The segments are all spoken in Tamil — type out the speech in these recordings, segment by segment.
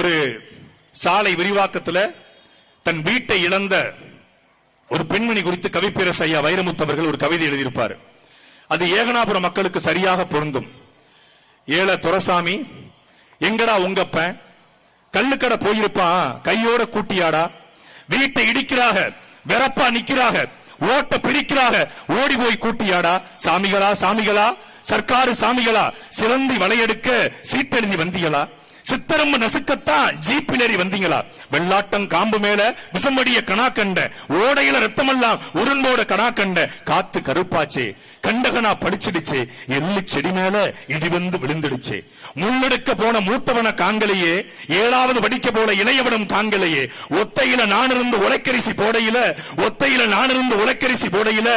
ஒரு சாலை விரிவாக்கத்துல தன் வீட்டை இழந்த ஒரு பெண்மணி குறித்து கவிப்பேரசு ஐயா வைரமுத்து அவர்கள் ஒரு கவிதை எழுதியிருப்பார். அது ஏகனாபுர மக்களுக்கு சரியாக பொருந்தும். ஏழ துரசாமி எங்கடா உங்கப்ப? கல்லுக்கடை போயிருப்பான் கையோட கூட்டியாடா? வீட்டை இடிக்கிறாக? வெறப்பா நிக்கிறாக? ஓட்ட பிரிக்கிறாக? ஓடி போய் கூட்டியாடா? சாமிகளா சாமிகளா? சர்க்காரு சாமிகளா? சிலந்தி வளையெடுக்க சீட்டெழுதி வந்தீங்களா சித்தரம்பு நசுக்கத்தான் ஜீப்பிலேறி வந்தீங்களா? வெள்ளாட்டம் காம்பு மேல விசமடிய கணா கண்ட ஓடையில ரத்தமெல்லாம் உருண்டோட கணா கண்ட காத்து கருப்பாச்சே கண்டகனா படிச்சிடுச்சு எள்ளு செடி மேல இடி வந்து விழுந்துடுச்சு. முன்னெடுக்க போன மூத்தவன காங்கலையே ஏழாவது படிக்க போல இளையவனம் காங்கலையே ஒத்தையில நான் இருந்து உலக்கரிசி போடையில ஒத்தையில நான் இருந்து உலக்கரிசி போடையில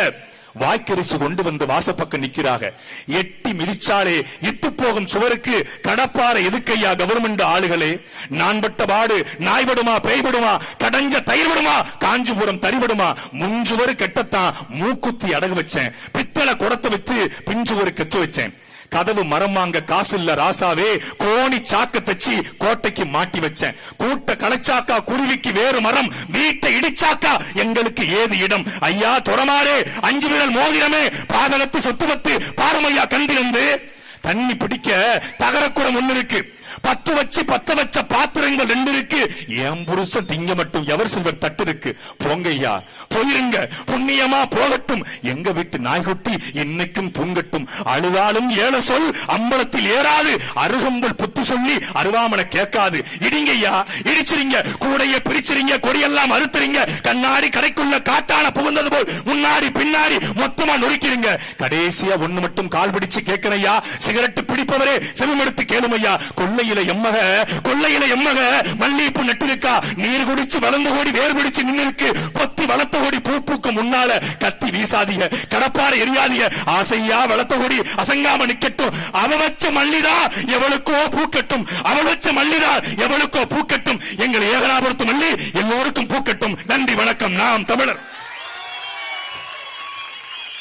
வாய்க்கரிசி கொண்டு வந்து வாசப்பக்கம் நிக்கிறாங்க எட்டி மிதிச்சாலே இத்து போகும் சுவருக்கு கடப்பார எதுக்கையா கவர்மெண்ட் ஆளுகளே? நான் பட்ட பாடு நாய்படுமா பேய்படுமா கடஞ்ச தயிர்படுமா காஞ்சிபுரம் தறிபடுமா? முஞ்சுவரு கெட்டத்தான் மூக்குத்தி அடகு வச்சேன். பித்தளை குடத்தை வச்சு பிஞ்சுவரு கெச்சு வச்சேன். கதவு மரம் வாங்க காசு இல்ல ராசாவே கோணி சாக்க தச்சு கோட்டைக்கு மாட்டி வச்சேன். கூட்ட களைச்சாக்கா குருவிக்கு வேறு மரம் வீட்டை இடிச்சாக்கா எங்களுக்கு ஏது இடம்? ஐயா துறமாறே அஞ்சு விரல் மோதிரமே பாதலத்து சொத்துவத்து பாரமையா கண்டிருந்து தண்ணி பிடிக்க தகரக்குடம் ஒன்னு இருக்கு. பத்து வச்சு பத்த வச்ச பாத்திரங்கள் ரெண்டு இருக்கு. என் புருஷன் திங்க மட்டும் எவர் சிவர் தட்டு இருக்கு. போங்க ஐயா போயிருங்க. புண்ணியமா போகட்டும். எங்க வீட்டு நாய்குட்டி இன்னைக்கும் தூங்கட்டும். அழுதாலும் ஏழ சொல் அம்பலத்தில் ஏறாது. அருகம்பல் புத்து சொல்லி அருவாமனை கேட்காது. இடிங்க ஐயா இடிச்சிருங்க. கூடைய பிரிச்சிருங்க. கொடியெல்லாம் அறுத்துறீங்க கண்ணாடி கடைக்குள்ள காட்டான புகுந்தது போல் முன்னாடி பின்னாடி மொத்தமா நொறுக்கிறீங்க கடைசியா ஒண்ணு மட்டும் கால் பிடிச்சு கேட்கிறையா சிகரெட் பிடிப்பவரே செவிமெடுத்து கேளுமையா கொள்ளையில எம்மக கொள்ளையில எம்மக மல்லிகைப்பூ நட்டிருக்கா நீர் குடிச்சு வளர்ந்து ஓடி வேர் பிடிச்சு நின்னு இருக்கு பொத்தி வளர்த்த ஓடி பூ பூக்க முன்னால கத்தி வீசாதீங்க கடப்பார எரியாதீங்க ஆசையா வளர்த்த ஓடி அசங்காம நிக்கட்டும். அவ வச்ச மல்லிதா எவளுக்கோ பூக்கட்டும் அவள் வச்ச மல்லிதா எவளுக்கோ பூக்கட்டும் எங்கள் ஏகராபுரத்து மல்லி எல்லோருக்கும் பூக்கட்டும் நன்றி வணக்கம். நாம் தமிழர்.